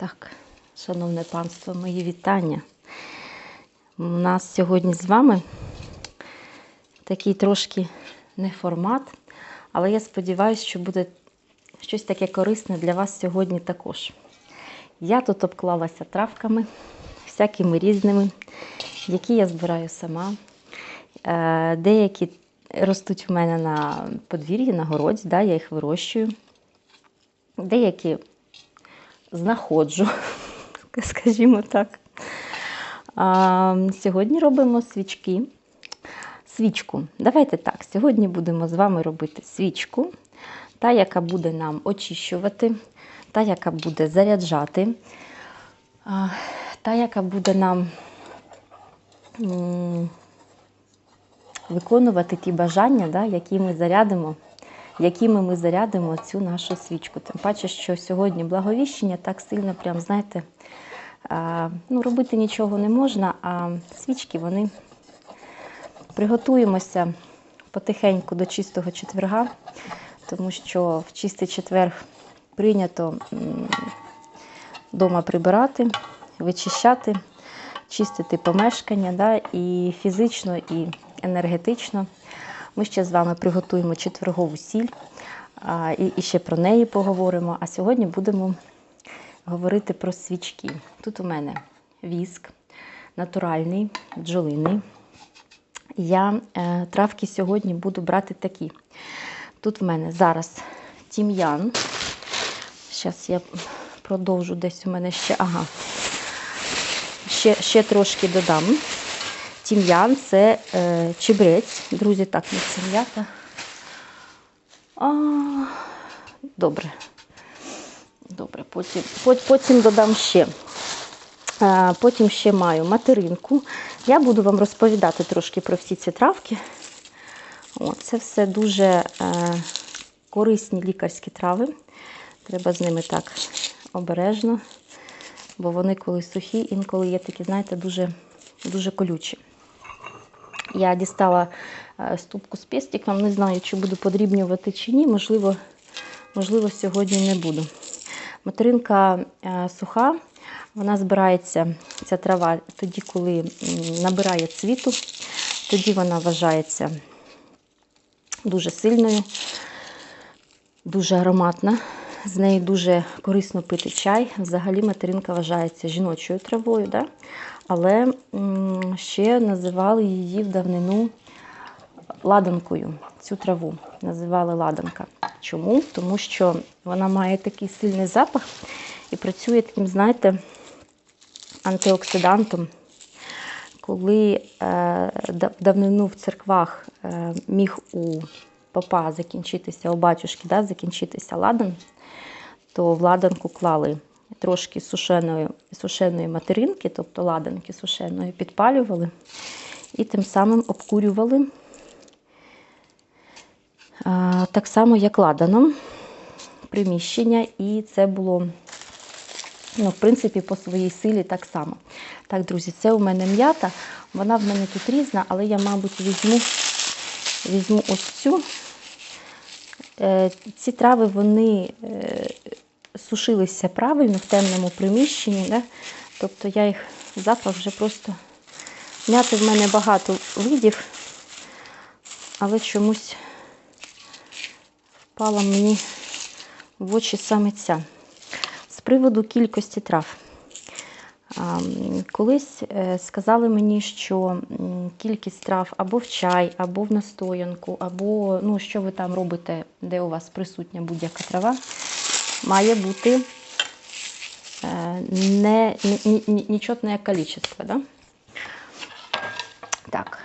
Так, шановне панство, мої вітання. У нас сьогодні з вами такий трошки не формат, але я сподіваюся, що буде щось таке корисне для вас сьогодні також. Я тут обклалася травками, всякими різними, які я збираю сама. Е, Деякі ростуть в мене на подвір'ї, на городі, да, я їх вирощую. Деякі знаходжу, скажімо так. А, сьогодні робимо свічки. Свічку. Давайте так. Сьогодні будемо з вами робити свічку, та, яка буде нам очищувати, та, яка буде заряджати, та, яка буде нам виконувати ті бажання, да, які ми зарядимо якими ми зарядимо цю нашу свічку. Тим паче, що сьогодні благовіщення так сильно, прям, знаєте, ну, робити нічого не можна, а свічки вони приготуємося потихеньку до чистого четверга, тому що в чистий четверг прийнято вдома прибирати, вичищати, чистити помешкання да, і фізично, і енергетично. Ми ще з вами приготуємо четвергову сіль і, ще про неї поговоримо. А сьогодні будемо говорити про свічки. Тут у мене віск, натуральний, бджолиний. Я е, травки сьогодні буду брати такі. Тут в мене зараз тім'ян. Зараз я продовжу десь у мене ще. Ага. Ще, ще трошки додам. Тім'ян це е, чебрець. Друзі, так, не це м'ята. Добре. Добре, потім, потім додам ще. Потім ще маю материнку. Я буду вам розповідати трошки про всі ці травки. О, це все дуже е, корисні лікарські трави. Треба з ними так обережно, бо вони коли сухі, інколи є такі, знаєте, дуже, дуже колючі. Я дістала е, ступку з пестиком, не знаю, чи буду подрібнювати чи ні. Можливо, можливо сьогодні не буду. Материнка е, суха, вона збирається, ця трава, тоді, коли набирає цвіту, тоді вона вважається дуже сильною, дуже ароматна. З неї дуже корисно пити чай. Взагалі материнка вважається жіночою травою. Да? але ще називали її в давнину ладанкою. Цю траву називали ладанка. Чому? Тому що вона має такий сильний запах і працює таким, знаєте, антиоксидантом. Коли е, в давнину в церквах е, міг у попа закінчитися, у батюшки да, закінчитися ладан, то в ладанку клали трошки сушеної, сушеної материнки, тобто ладанки сушеної, підпалювали і тим самим обкурювали а, так само, як ладаном приміщення, і це було, ну, в принципі, по своїй силі так само. Так, друзі, це у мене м'ята, вона в мене тут різна, але я, мабуть, візьму, візьму ось цю. Е, Ці трави, вони е, сушилися правильно в темному приміщенні. Да? Тобто я їх запах вже просто м'яти в мене багато видів, але чомусь впала мені в очі саме ця. З приводу кількості трав. Колись е, сказали мені, що кількість трав або в чай, або в настоянку, або ну, що ви там робите, де у вас присутня будь-яка трава, має бути е, не, ні- нечетне количество. Да? Так,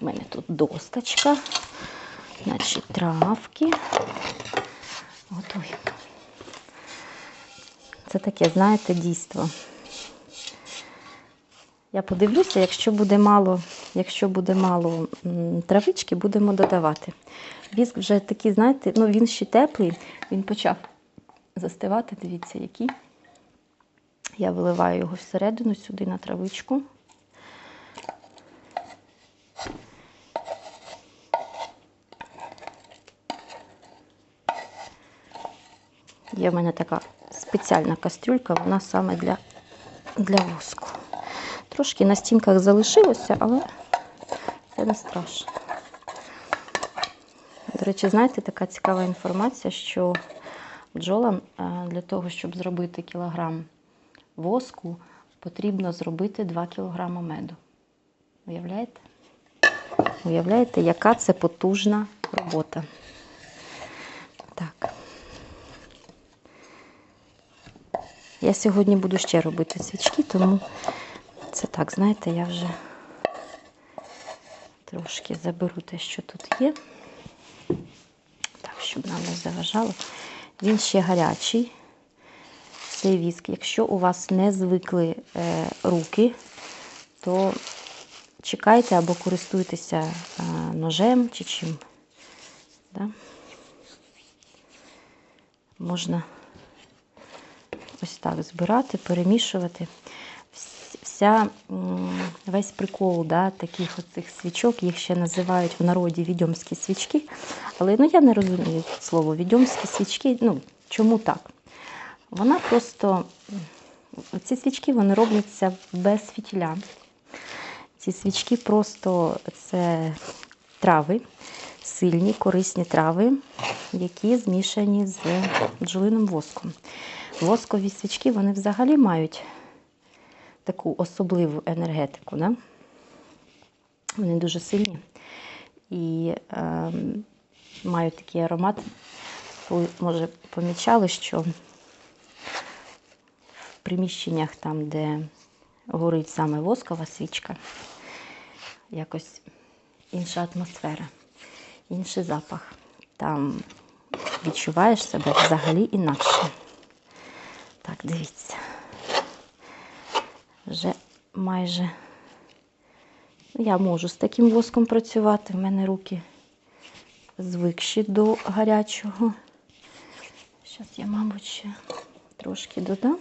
у мене тут досточка, значить, травки. Готуємо. Це таке, знаєте, дійство. Я подивлюся, якщо буде мало, якщо буде мало травички, будемо додавати. Віск вже такий, знаєте, ну він ще теплий, він почав застивати. Дивіться, який. Я виливаю його всередину сюди на травичку. Є в мене така спеціальна кастрюлька, вона саме для, для воску. Трошки на стінках залишилося, але це не страшно. До речі, знаєте, така цікава інформація, що бджолам е, для того, щоб зробити кілограм воску, потрібно зробити 2 кілограми меду. Уявляєте? Уявляєте, яка це потужна робота. Так. Я сьогодні буду ще робити свічки, тому це так, знаєте, я вже трошки заберу те, що тут є. Так, щоб нам не заважало. Він ще гарячий. Цей віск. Якщо у вас не звикли е, руки, то чекайте або користуйтеся е, ножем чи чим. Да? Можна ось так збирати, перемішувати. Вс- Вся, весь прикол да, таких оцих свічок, їх ще називають в народі відьомські свічки. Але ну, я не розумію слово відьомські свічки. Ну, чому так? Вона просто, ці свічки вони робляться без фітіля. Ці свічки просто це трави, сильні, корисні трави, які змішані з бджолиним воском. Воскові свічки вони взагалі мають таку особливу енергетику. Да? Вони дуже сильні і е, мають такий аромат. Ви, може, помічали, що в приміщеннях там, де горить саме воскова свічка, якось інша атмосфера, інший запах. Там відчуваєш себе взагалі інакше. Так, дивіться. Вже майже я можу з таким воском працювати. В мене руки звикші до гарячого. Зараз я, мабуть, ще трошки додам.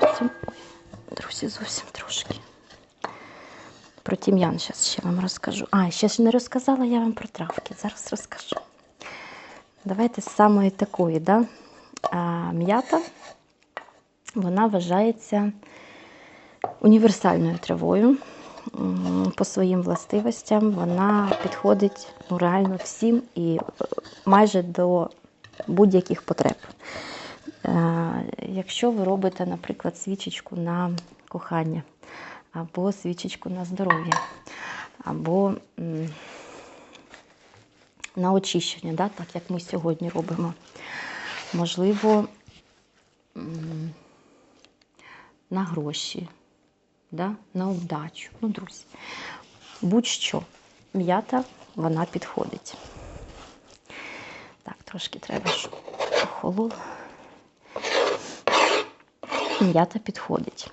Зовсім, друзі, зовсім трошки. Про тім'ян зараз ще вам розкажу. А, ще ж не розказала я вам про травки. Зараз розкажу. Давайте з самої такої, да? м'ята, вона вважається універсальною травою. По своїм властивостям вона підходить ну, реально всім і е, майже до будь-яких потреб. Е, Якщо ви робите, наприклад, свічечку на кохання, або свічечку на здоров'я, або на очищення, так як ми сьогодні робимо. Можливо, на гроші, да, на удачу. Ну, друзі, будь-що, м'ята, вона підходить. Так, трошки треба, щоб охололо. М'ята підходить.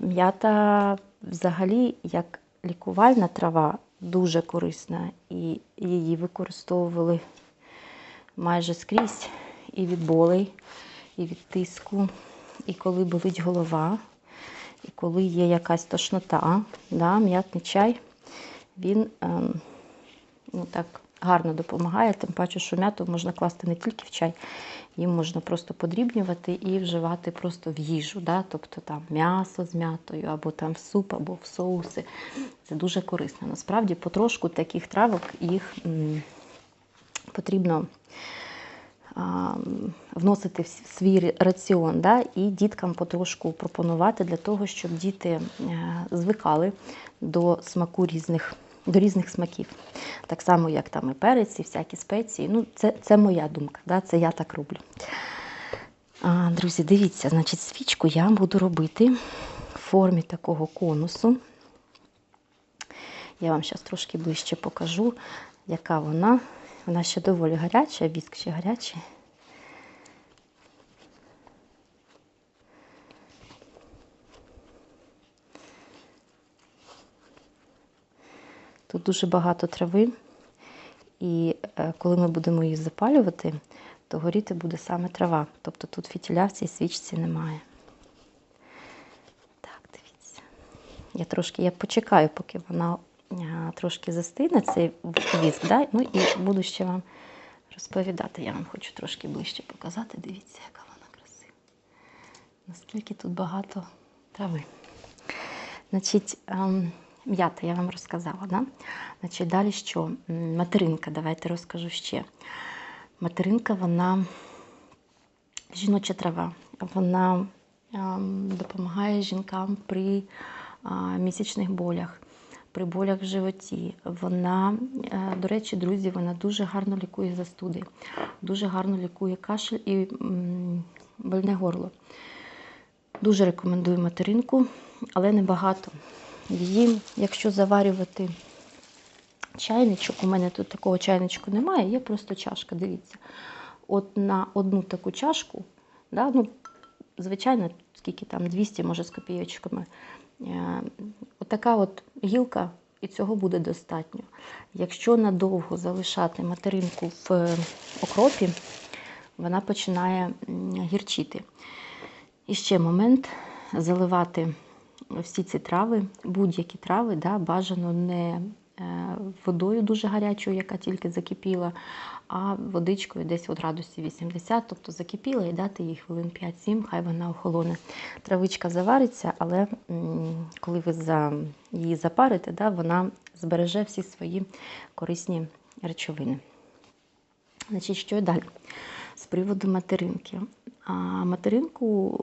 М'ята взагалі як лікувальна трава дуже корисна, і її використовували майже скрізь і від болей, і від тиску, і коли болить голова, і коли є якась тошнота, да, м'ятний чай, він ем, ну, так гарно допомагає, тим паче, що м'яту можна класти не тільки в чай, їм можна просто подрібнювати і вживати просто в їжу. Да? Тобто там м'ясо з м'ятою, або там в суп, або в соуси. Це дуже корисно. Насправді, потрошку таких травок їх м, потрібно вносити в свій раціон да? і діткам потрошку пропонувати для того, щоб діти е, звикали до смаку різних. До різних смаків. Так само, як там і перець, і всякі спеції. Ну, це, це моя думка, да? це я так роблю. А, друзі, дивіться, значить, свічку я буду робити в формі такого конусу. Я вам зараз трошки ближче покажу, яка вона. Вона ще доволі гаряча, віск ще гарячий. Тут дуже багато трави, і е, коли ми будемо її запалювати, то горіти буде саме трава. Тобто тут фітіля в цій свічці немає. Так, дивіться. Я трошки я почекаю, поки вона трошки застигне, цей віск, да? ну і буду ще вам розповідати. Я вам хочу трошки ближче показати. Дивіться, яка вона красива. Наскільки тут багато трави. Значить, ем, м'ята я вам розказала. Да? Значить, далі що? Материнка, давайте розкажу ще. Материнка, вона жіноча трава. Вона ем, допомагає жінкам при місячних болях, при болях в животі. Вона, е, до речі, друзі, вона дуже гарно лікує застуди, дуже гарно лікує кашель і больне горло. Дуже рекомендую материнку, але небагато. Її, якщо заварювати чайничок, у мене тут такого чайничку немає, є просто чашка. Дивіться. От на одну таку чашку, да, ну, звичайно, скільки там 200, може, з копійочками. Е, Отака от гілка, і цього буде достатньо. Якщо надовго залишати материнку в е, окропі, вона починає гірчити. І ще момент заливати всі ці трави, будь-які трави, да, бажано не водою дуже гарячою, яка тільки закипіла, а водичкою десь от градусів 80, тобто закипіла і дати їй хвилин 5-7, хай вона охолоне. Травичка завариться, але коли ви її запарите, вона збереже всі свої корисні речовини. Значить, що далі? З приводу материнки. А материнку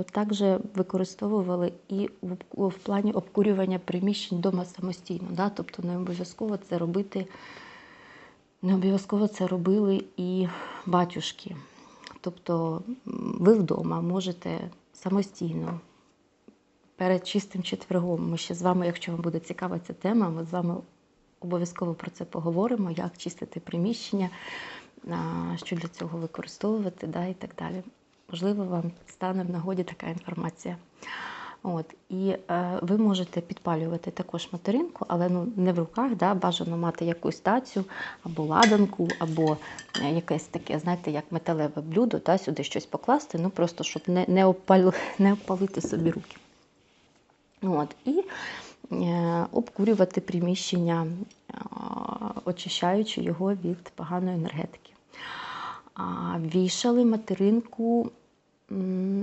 е, також використовували і в, плані обкурювання приміщень вдома самостійно. Да? Тобто не обов'язково це робити, не обов'язково це робили і батюшки. Тобто ви вдома можете самостійно перед чистим четвергом. Ми ще з вами, якщо вам буде цікава ця тема, ми з вами обов'язково про це поговоримо, як чистити приміщення, що для цього використовувати да, і так далі. Можливо, вам стане в нагоді така інформація. От, і е, ви можете підпалювати також материнку, але ну, не в руках, да, бажано мати якусь тацю або ладанку, або е, якесь таке, знаєте, як металеве блюдо, да, сюди щось покласти, ну просто щоб не, не, обпал, не обпалити собі руки. От, і е, обкурювати приміщення, е, очищаючи його від поганої енергетики. Вішали материнку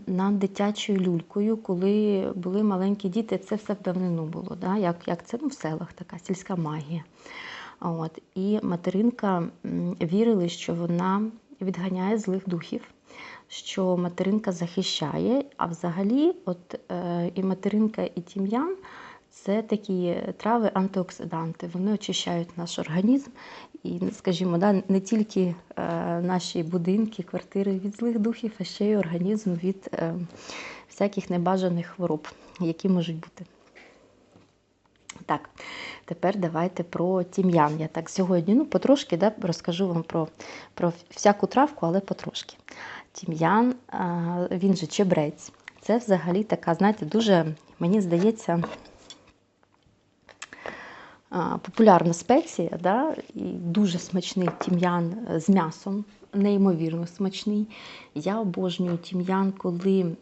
над дитячою люлькою, коли були маленькі діти. Це все в давнину було, да? як, як це ну, в селах така сільська магія. От. І материнка вірили, що вона відганяє злих духів, що материнка захищає, а взагалі, от е, і материнка, і тім'ян це такі трави антиоксиданти. Вони очищають наш організм. І, скажімо, да, не тільки е, наші будинки, квартири від злих духів, а ще й організм від е, всяких небажаних хвороб, які можуть бути. Так, тепер давайте про тім'ян. Я так сьогодні ну, потрошки да, розкажу вам про, про всяку травку, але потрошки. Тім'ян, е, він же чебрець. Це взагалі така, знаєте, дуже, мені здається, популярна спеція, да? і дуже смачний тім'ян е, з м'ясом, неймовірно смачний. Я обожнюю тім'ян, коли е,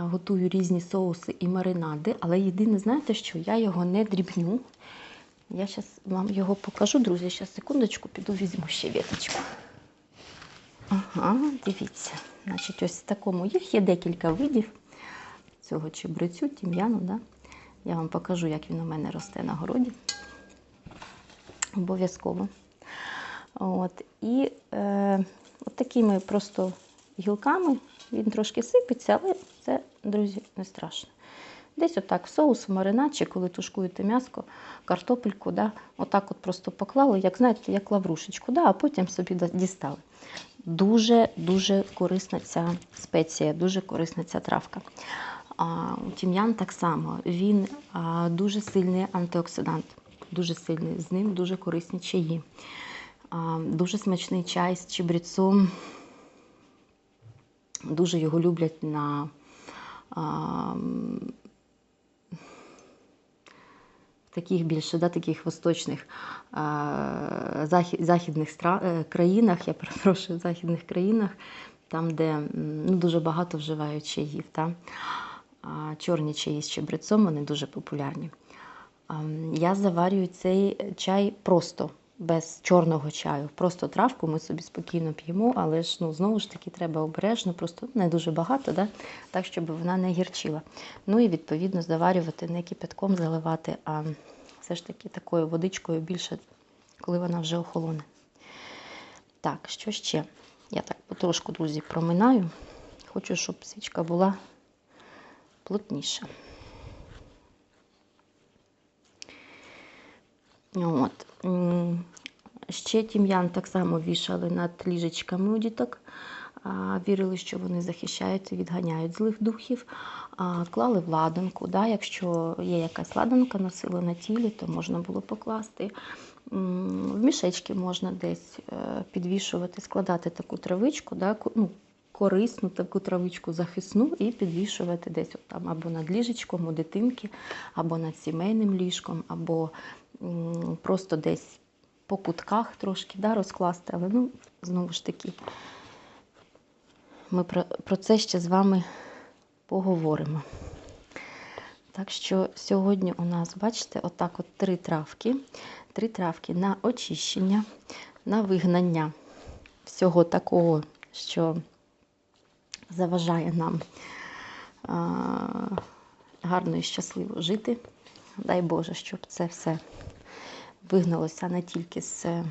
готую різні соуси і маринади, але єдине, знаєте що, я його не дрібню. Я зараз вам його покажу, друзі. Зараз секундочку, піду візьму ще віточку. Ага, дивіться. Значить, ось в такому їх є декілька видів цього чебрецю, тім'яну. Да? Я вам покажу, як він у мене росте на городі. Обов'язково. От. І е, от такими просто гілками він трошки сипеться, але це, друзі, не страшно. Десь отак в соус, в маринад, коли тушкуєте м'яско, картопельку, да, отак от просто поклали, як знаєте, як лаврушечку, да, а потім собі дістали. Дуже-дуже корисна ця спеція, дуже корисна ця травка. А, тім'ян так само, він а, дуже сильний антиоксидант, дуже сильний, з ним дуже корисні чаї. Дуже смачний чай з чебрецом. Дуже його люблять на таких більше да, таких восточних а, захід, західних стра, е, країнах, я перепрошую, західних країнах, там, де ну, дуже багато вживають чаїв. Та? А, чорні чаї з чебрецом вони дуже популярні. Я заварюю цей чай просто. без чорного чаю. Просто травку ми собі спокійно п'ємо, але ж ну, знову ж таки треба обережно, просто не дуже багато, да? так, щоб вона не гірчила. Ну і відповідно заварювати не кипятком заливати, а все ж таки такою водичкою більше, коли вона вже охолоне. Так, що ще? Я так потрошку, друзі, проминаю. Хочу, щоб свічка була плотніша. От. Ще тім'ян так само вішали над ліжечками у діток. Вірили, що вони захищають і відганяють злих духів. Клали в ладанку. Да? Якщо є якась ладанка, носили на тілі, то можна було покласти. В мішечки можна десь е, підвішувати, складати таку травичку, да? ну, корисну таку травичку захисну і підвішувати десь от там або над ліжечком у дитинки, або над сімейним ліжком, або просто десь по кутках трошки да, розкласти. Але ну, знову ж таки, ми про, про це ще з вами поговоримо. Так що сьогодні у нас, бачите, отак от три травки. Три травки на очищення, на вигнання всього такого, що заважає нам гарно і щасливо жити. Дай Боже, щоб це все вигналося не тільки з е,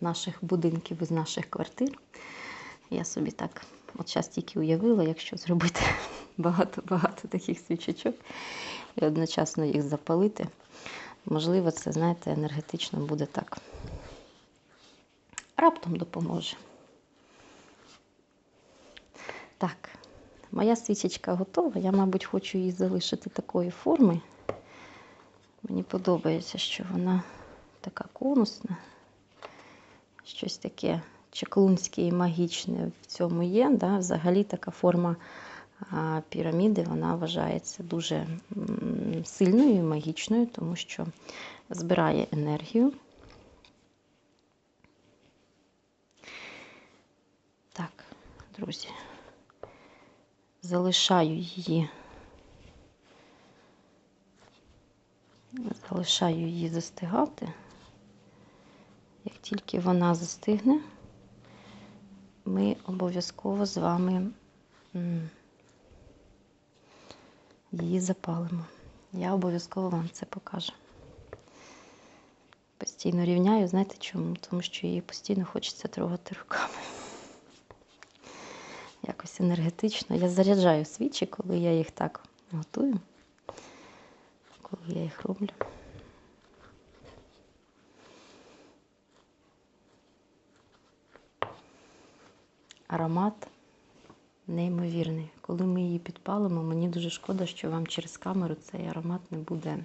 наших будинків, із наших квартир. Я собі так от зараз тільки уявила, якщо зробити багато-багато таких свічечок і одночасно їх запалити. Можливо, це, знаєте, енергетично буде так. Раптом допоможе. Так, моя свічечка готова. Я, мабуть, хочу її залишити такої форми. Мені подобається, що вона така конусна. Щось таке чаклунське і магічне в цьому є. Да? Взагалі така форма піраміди вона вважається дуже сильною і магічною, тому що збирає енергію. Друзі, залишаю її. Залишаю її застигати. Як тільки вона застигне, ми обов'язково з вами її запалимо. Я обов'язково вам це покажу. Постійно рівняю, знаєте чому? Тому що її постійно хочеться трогати руками. Якось енергетично. Я заряджаю свічі, коли я їх так готую, коли я їх роблю. Аромат неймовірний. Коли ми її підпалимо, мені дуже шкода, що вам через камеру цей аромат не буде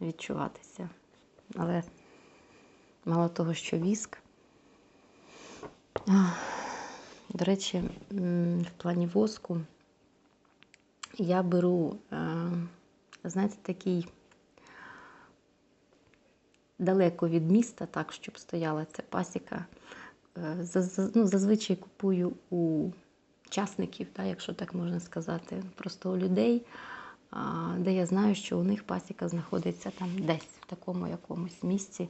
відчуватися. Але мало того, що віск. До речі, в плані воску я беру, е, знаєте, такий далеко від міста, так, щоб стояла ця пасіка. Е, ну, зазвичай купую у частників, так, якщо так можна сказати, просто у людей, де я знаю, що у них пасіка знаходиться там десь в такому якомусь місці.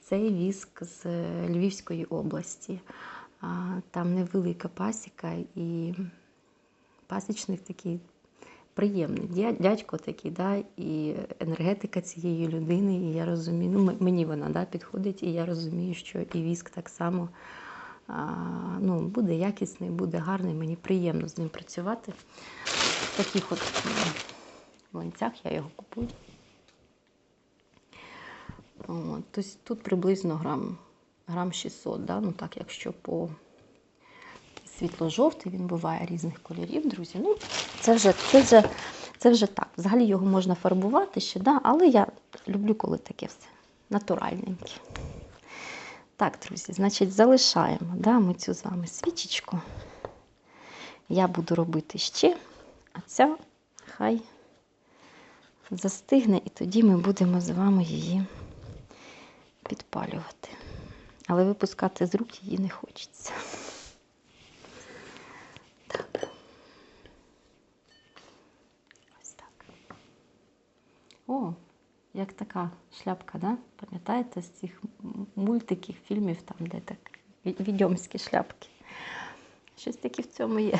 Цей віск з е, Львівської області. Там невелика пасіка і пасічник такий приємний. Дядько такий, да, і енергетика цієї людини, і я розумію, ну, мені вона да, підходить, і я розумію, що і віск так само а, ну, буде якісний, буде гарний, мені приємно з ним працювати. В таких от м, млинцях я його купую. Тобто тут приблизно грам, грам 600, да? ну так, якщо по світло-жовтий, він буває різних кольорів, друзі. Ну, це вже, це вже, це вже так. Взагалі його можна фарбувати ще, да? але я люблю, коли таке все натуральненьке. Так, друзі, значить, залишаємо да, ми цю з вами свічечку. Я буду робити ще, а ця хай застигне, і тоді ми будемо з вами її підпалювати. Але випускати з рук її не хочеться. Так. Ось так. О, як така шляпка, да? пам'ятаєте, з цих мультиків, фільмів, там, де так ві- відьомські шляпки. Щось таке в цьому є.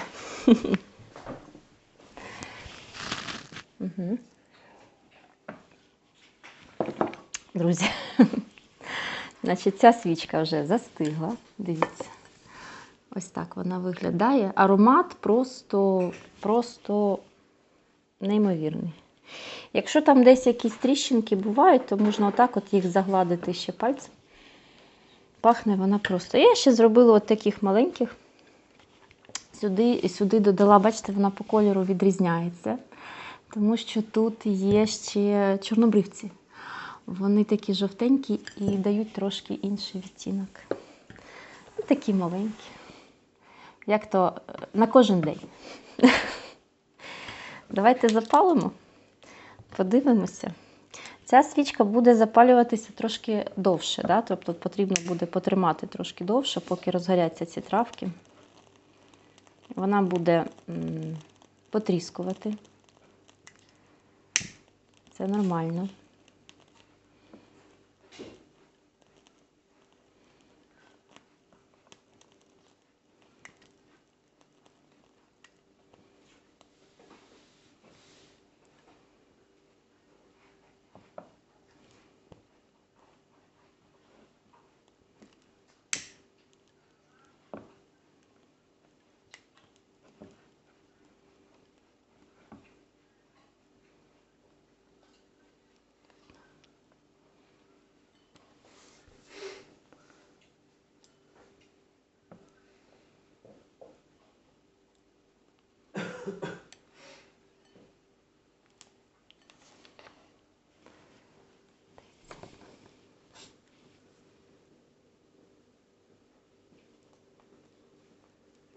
Друзі, значить, ця свічка вже застигла. Дивіться. Ось так вона виглядає. Аромат просто, просто неймовірний. Якщо там десь якісь тріщинки бувають, то можна отак от їх загладити ще пальцем. Пахне вона просто. Я ще зробила от таких маленьких. Сюди, сюди додала, бачите, вона по кольору відрізняється. Тому що тут є ще чорнобривці. Вони такі жовтенькі і дають трошки інший відтінок. Ну, Такі маленькі. Як то е, на кожен день. Давайте запалимо, подивимося. Ця свічка буде запалюватися трошки довше, да? тобто потрібно буде потримати трошки довше, поки розгоряться ці травки. Вона буде потріскувати. Це нормально.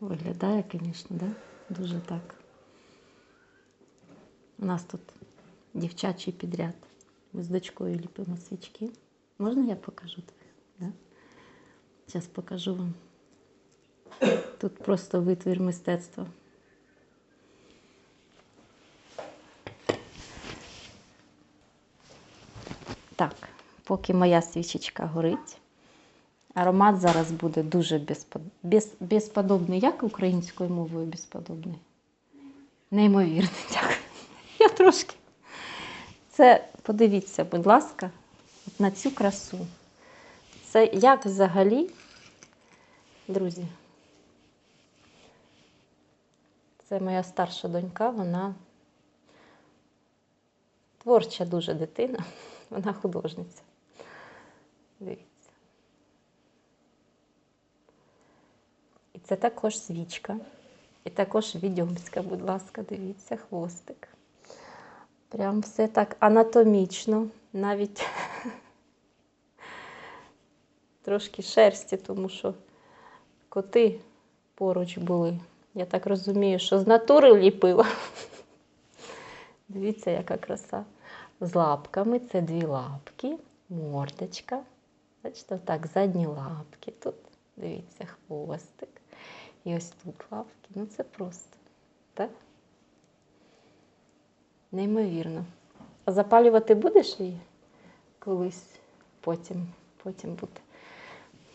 Виглядає, звісно, да? дуже так. У нас тут дівчачий підряд. Ми з дочкою ліпимо свічки. Можна я покажу тобі? Да? Зараз покажу вам. Тут просто витвір мистецтва. Так, поки моя свічечка горить. Аромат зараз буде дуже безпод... без... безподобний. Як українською мовою безподобний? Неймовірний, дякую. Я трошки. Це подивіться, будь ласка, на цю красу. Це як взагалі, друзі. Це моя старша донька, вона творча дуже дитина, вона художниця. Дивіться. Це також свічка. І також відьомська, будь ласка, дивіться, хвостик. Прям все так анатомічно, навіть трошки шерсті, тому що коти поруч були. Я так розумію, що з натури ліпила. Дивіться, яка краса. З лапками це дві лапки, мордочка. Бачите, так, задні лапки. Тут, дивіться, хвостик. І ось тут лапки. Ну це просто, так? Неймовірно. А запалювати будеш її колись? Потім, потім буде.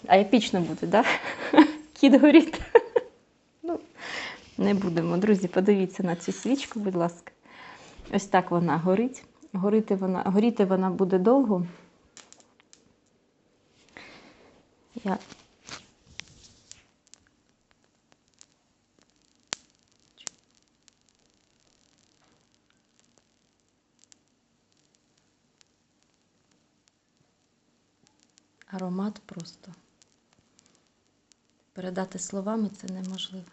А епічно буде, так? Кіт горить. Ну, не будемо. Друзі, подивіться на цю свічку, будь ласка. Ось так вона горить. Горіти вона, горіти вона буде довго. Я Аромат просто. Передати словами це неможливо.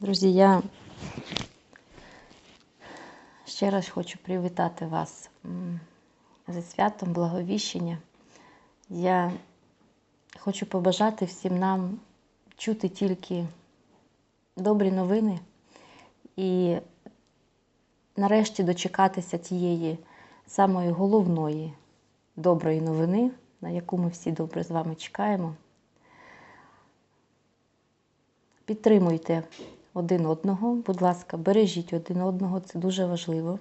Друзі, я ще раз хочу привітати вас зі святом Благовіщення. Я хочу побажати всім нам чути тільки добрі новини і нарешті дочекатися тієї самої головної доброї новини, на яку ми всі добре з вами чекаємо. Підтримуйте один одного, будь ласка, бережіть один одного, це дуже важливо.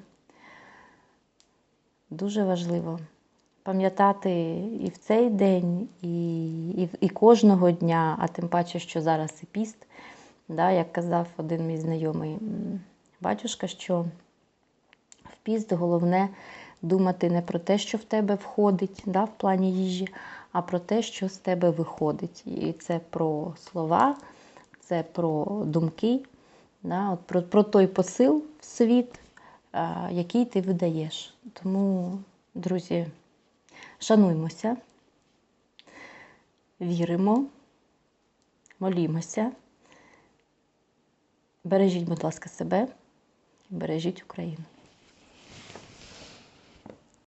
Дуже важливо пам'ятати і в цей день, і, і, і кожного дня, а тим паче, що зараз і піст, да, як казав один мій знайомий батюшка, що в піст головне думати не про те, що в тебе входить да, в плані їжі, а про те, що з тебе виходить. І це про слова, це про думки, да, от про, про той посил в світ, який ти видаєш. Тому, друзі, шануймося, віримо, молімося. Бережіть, будь ласка, себе, бережіть Україну.